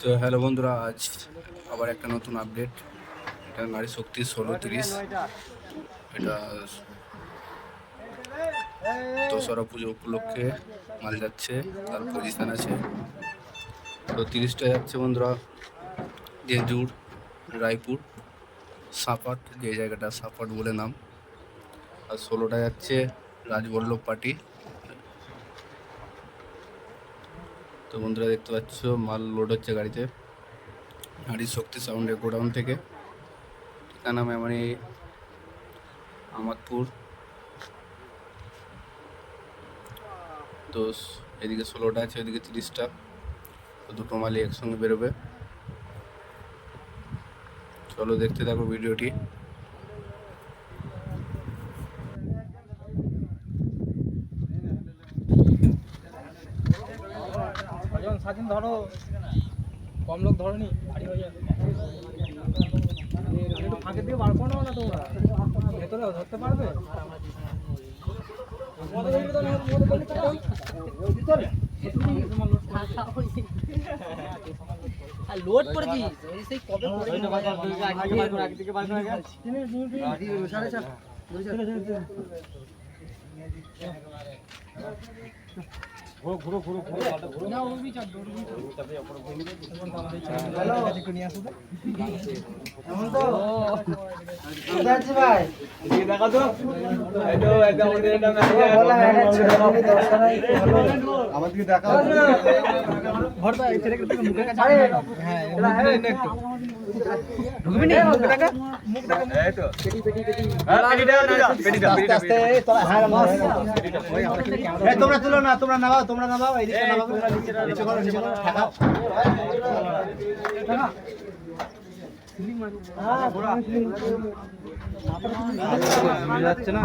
তো হ্যালো বন্ধুরা, আজ আবার একটা নতুন আপডেট এটা নারী শক্তি ষোলো তিরিশ। এটা দশহরা পুজো উপলক্ষে মাল যাচ্ছে, তার পজিশান আছে। তো তিরিশটা যাচ্ছে বন্ধুরা, জেজুর, রায়পুর, সাপাট, যে জায়গাটা সাপাট বলে নাম। আর ষোলোটা যাচ্ছে রাজবল্লভ পার্টি। তো বন্ধুরা দেখতে পাচ্ছ, মাল লোড হচ্ছে গাড়িতে। নারী শক্তি সাউন্ডের গোডাউন থেকে। ঠিকানা মেমারি আমাদপুর তো এদিকে ষোলোটা আছে এদিকে তিরিশটা। তো দুটো মালই একসঙ্গে বেরোবে। চলো দেখতে থাকো ভিডিওটি। ছজন স্বাধীন ধরো কম লোক ধরো নি ভারী হয়ে যাবে। একটু ফাঁকে দিয়ে বার করো না তোমরা। ভেতরে ধরতে পারবে? লোড করেছিস ওই সেই কবে তোমরা তুলো না তোমরা নামাও তোমরা নামাও এইদিকে নামাও নিচে করো নিচে করো ঠাকাও যাচ্ছে না?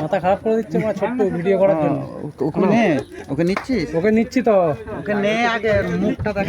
মাথা খারাপ করে দিচ্ছে আমার ছোট্ট ভিডিও করার জন্য। ওকে নে ওকে নিচ্ছি ওকে নিচ্ছি তো। ওকে নে আগে মুখটা দেখ।